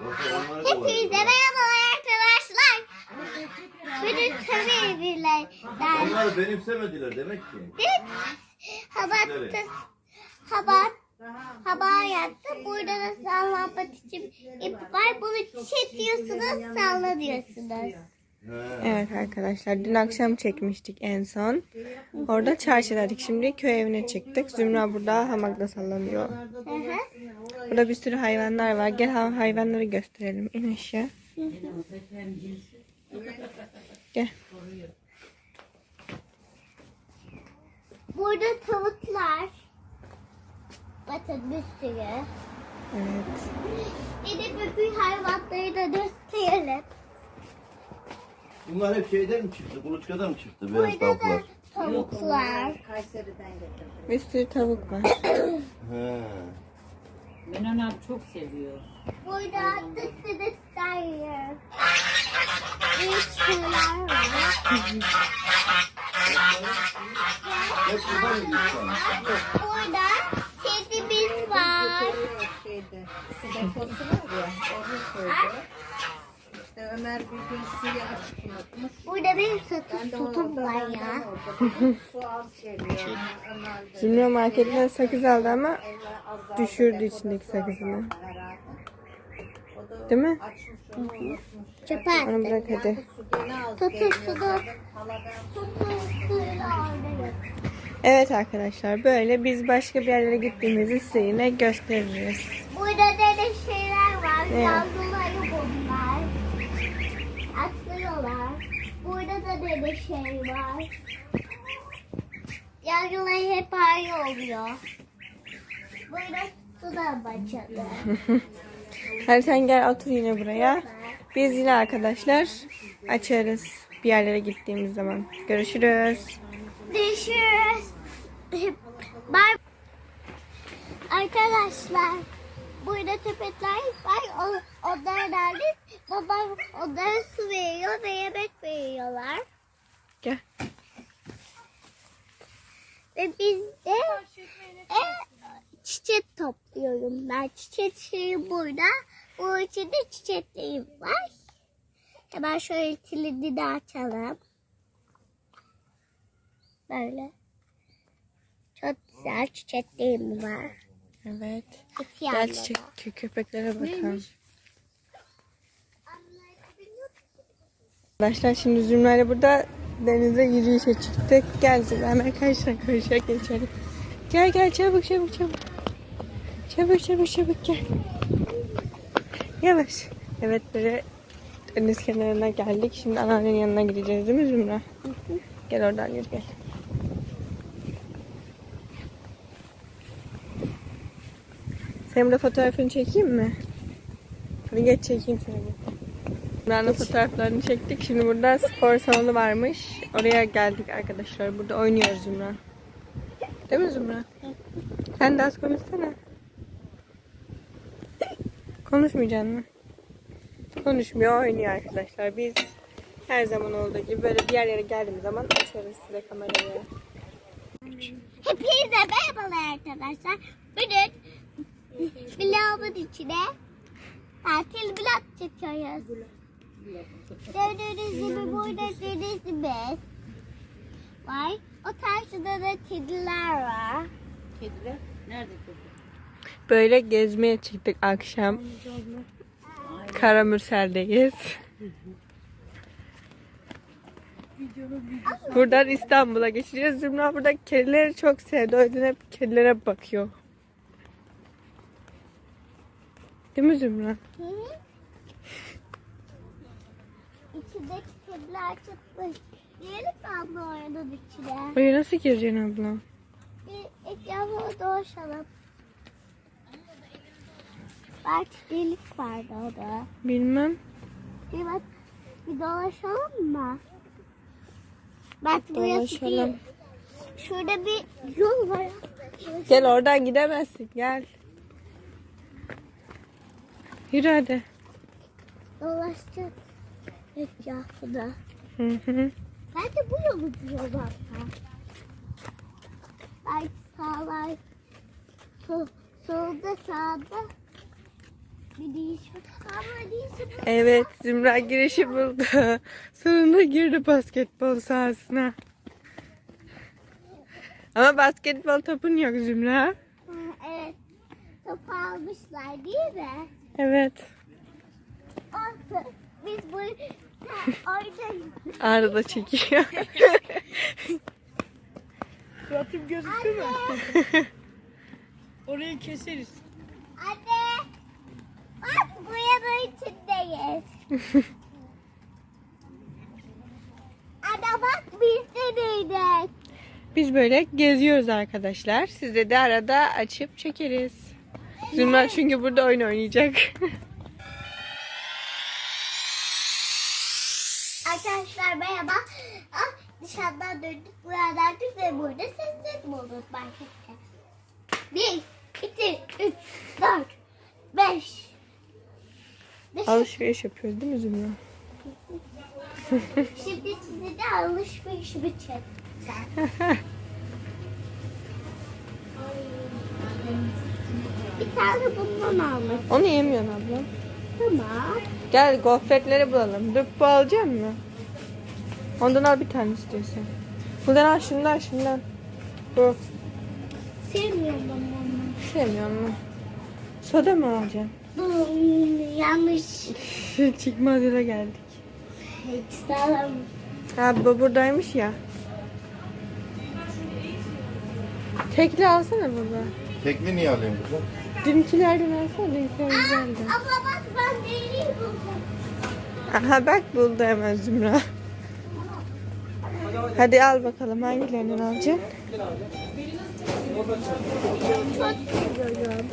Hepinize merhabalar arkadaşlar. Tabii biriler. Onları benimsemediler demek ki. Habatta haba haba yattı. Burada da sallanmak için ip var. Bunu çekiyorsunuz, salla diyorsunuz. He. Evet arkadaşlar dün akşam çekmiştik en son. Orada çarşıdaydık. Şimdi köy evine çıktık. Zümra burada hamakta sallanıyor. Hı hı. Burada bir sürü hayvanlar var. Gel ha- hayvanları gösterelim. İn aşağı. Gel. Burada tavuklar. Bakın bir sürü. Evet. Bir de bütün hayvanları da gösterelim. Bunlar hep şeyden mi çıktı? Kuluçkadan mı çıktı? Beyaz Burada da tavuklar. tavuklar. Kayseri'den getirdim. Bir sürü tavuk var. Çok seviyor. Burada yer. Üç şeyler var. Hep buradan mı gidiyor? Burada kedimiz var. Şeyde, deposu var ya, onu koydu. İşte Ömer bir gün suyu açık unutmuş. Burada bir Ben satış tutum var ya. su az geliyor. Zümra marketten sakız aldı ama düşürdü içindeki sakızını. Değil mi? Çöpe Onu bırak hadi. Orada yok. Evet arkadaşlar böyle biz başka bir yerlere gittiğimizi size yine gösteririz. Burada da de şeyler var. Ne? Da dede şey var. Yavruları hep ayrı oluyor. Burada su da başladı. Hadi sen gel otur yine buraya. Biz yine arkadaşlar açarız bir yerlere gittiğimiz zaman. Görüşürüz. Görüşürüz. Bye. Arkadaşlar burada köpekler var. O, onlar nerede? Babam onlara su veriyor ve yemek veriyorlar. Gel. Ve biz de e, çiçek ben. Çiçek şeyi burada. Bu içinde çiçeklerim var. Hemen şöyle kilidi de açalım. Böyle. Çok güzel çiçeklerim var. Evet. İki Gel çiçek kö- köpeklere bakalım. Arkadaşlar şimdi Zümra'yla burada denize yürüyüşe çıktık. Gel Zümra hemen karşına karşıya geçelim. Gel gel çabuk çabuk çabuk. Çabuk çabuk çabuk gel. Yavaş. Evet böyle deniz kenarına geldik. Şimdi anneannenin yanına gideceğiz değil mi Zümra? Gel oradan yürü gel. Senin de fotoğrafını çekeyim mi? Hadi geç çekeyim seni. Zümra'nın fotoğraflarını çektik. Şimdi burada spor salonu varmış. Oraya geldik arkadaşlar. Burada oynuyoruz Zümra. Değil mi Zümra? Sen de az konuşsana. Konuşmayacaksın mı? Konuşmuyor, oynuyor arkadaşlar. Biz her zaman olduğu gibi böyle bir yerlere geldiğimiz zaman açarız size kamerayı. Hepinize merhabalar arkadaşlar. Bugün vlogun içine tatil vlog çekiyoruz. Gördüğünüz gibi burada denizimiz var. O karşıda da kediler var. Kediler nerede kedi? Böyle gezmeye çıktık akşam. Karamürsel'deyiz. Buradan İstanbul'a geçeceğiz. Zümra burada kedileri çok sevdi. O yüzden hep kedilere bakıyor. Değil mi Zümra? Hı hı. İçindeki kediler çıkmış. Diyelim mi abla oranın içine? Oraya nasıl gireceksin abla? Bir etrafına dolaşalım. Belki delik vardı orada. Bilmem. Bir bak bir dolaşalım mı? Bak burası Dolaşalım. bir, şurada bir yol var. Gel oradan gidemezsin. Gel. Yürü hadi. Dolaşacağız etrafına. Hı hı. Bence bu yolu diyor zaten. Belki sağlar. Sol, solda sağda. Bir değişim. Ama değişim. Evet Zümra girişi buldu. Sonunda girdi basketbol sahasına. Ama basketbol topun yok Zümra. Evet. Topu almışlar değil mi? Evet. Olsun. Biz bu oradayız. Arda çekiyor. Suratım gözüktü mü? Orayı keseriz. Anne. Bak bu yana içindeyiz. Anne bak biz de neydik? Biz böyle geziyoruz arkadaşlar. Size de arada açıp çekeriz. Zümra çünkü burada oyun oynayacak. Arkadaşlar merhaba. Ah, dışarıdan döndük buralardık ve burada sessiz bulduk markette. Bir, iki, üç, dört, beş. Alışveriş yapıyoruz değil mi Zümra? Şimdi size de alışverişimi çekeceğim. Bir tane bundan almak. Onu yemiyorsun abla. Tamam. Gel gofretleri bulalım. Dur bu alacak mı? Ondan al bir tane istiyorsan. Buradan al şundan şundan. Bu. Sevmiyorum ben onu. Sevmiyor musun? Soda mı alacaksın? Bu yanlış. Çıkmaz yola geldik. Hiç istemem. Ha bu buradaymış ya. Tekli alsana baba. Tekli niye alayım kızım? Dünkilerden alsana dünkiler güzeldi. Abla bak ben deliği buldum. Aha bak buldu hemen Zümra. Hadi al bakalım hangilerinden alacaksın? Çok seviyorum.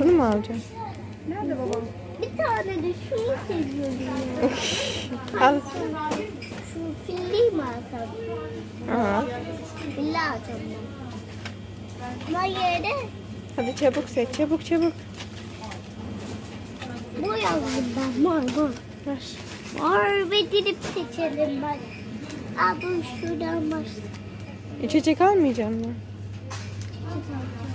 Bunu mu alacaksın? Bir tane de şunu seviyorum ya. Al. Şu filli mi alsam? Aha. Filli alacağım ben. Ama yerde Hadi çabuk seç çabuk çabuk. bu yazdım ben. Mor mor. Ver. Mor ve dilip seçelim ben. Aa dur şuradan başla. İçecek almayacak mı? Baş-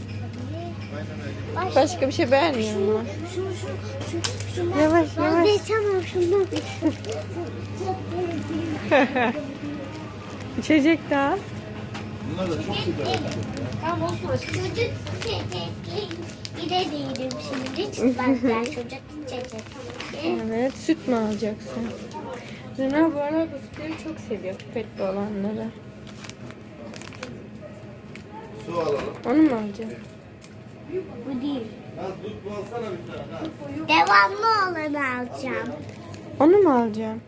Başka bir şey beğenmiyor mu? Şu şu şu şundan Yavaş, ben yavaş. geçemem şundan. İçecek daha. Bunlar da çok güzel. Ama çocuk çekecek. Gide değilim şimdi. Çocuk çekecek. Evet süt mü alacaksın? Zümra bu arada bu sütleri çok seviyor pipetli olanları. Su alalım. Onu mu alacaksın? Bu değil. Ha dut mu alsana bir tane ha. Devamlı olanı alacağım. Onu mu alacaksın?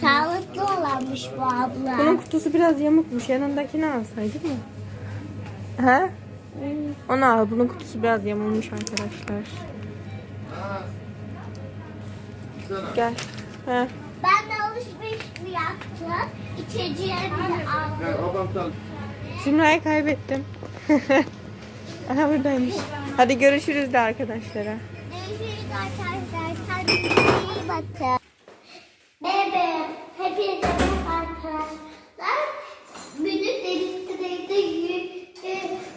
Sağlıklı olanmış bu abla. Bunun kutusu biraz yamukmuş. Yanındakini alsaydın mı? He? Onu al. Bunun kutusu biraz yamulmuş arkadaşlar. Gel. He. Ben de alışverişimi yaptım. İçeceğimi de aldım. Zümra'yı kaybettim. Aha buradaymış. Hadi görüşürüz de arkadaşlara. Görüşürüz arkadaşlar. Kendinize iyi bakın. Evet. Hepinize arkadaşlar. Müdür denizde yüzü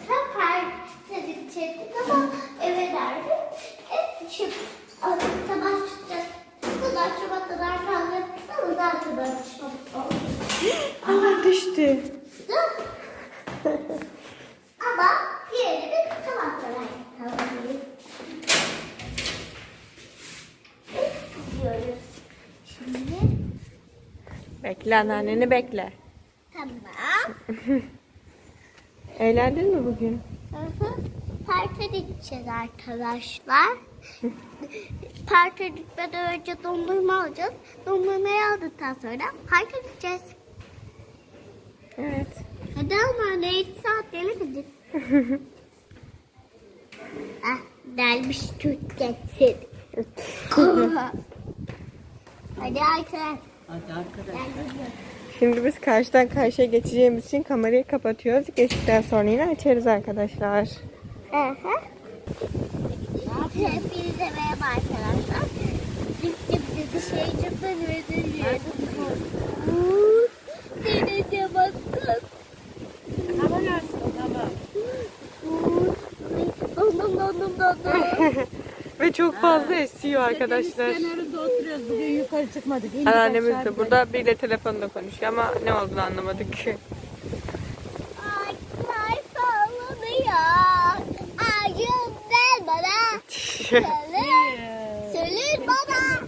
kapar dedik çektik ama eve derdim. Hep çık. Sabah çıkacak. Kadar çabuk kadar kaldı. Ama daha oldu. Aa düştü. Ama diğeri de sabah kadar kaldı. Gidiyoruz. Şimdi Bekle anneanneni bekle. tamam. Eğlendin mi bugün? Parka gideceğiz arkadaşlar. Parka gitmeden önce dondurma alacağız. Dondurmayı aldıktan sonra parka gideceğiz. Evet. Hadi ama ne 2 saat gelemedik. ah, gelmiş Türk getir. Hadi arkadaşlar. Hadi arkadaşlar. Şimdi biz karşıdan karşıya geçeceğimiz için kamerayı kapatıyoruz. Geçtikten sonra yine açarız arkadaşlar. Hı hı. Hepinize merhaba arkadaşlar. Şimdi bir şey çıktı ve Denize bakın. Hava nasıl? Hava. Ve çok fazla esiyor arkadaşlar yukarı çıkmadık. Anneannemiz de burada biriyle telefonda konuşuyor ama ne olduğunu anlamadık ki. Ağaçlar sallanıyor. Ver bana. Söyle. Bana.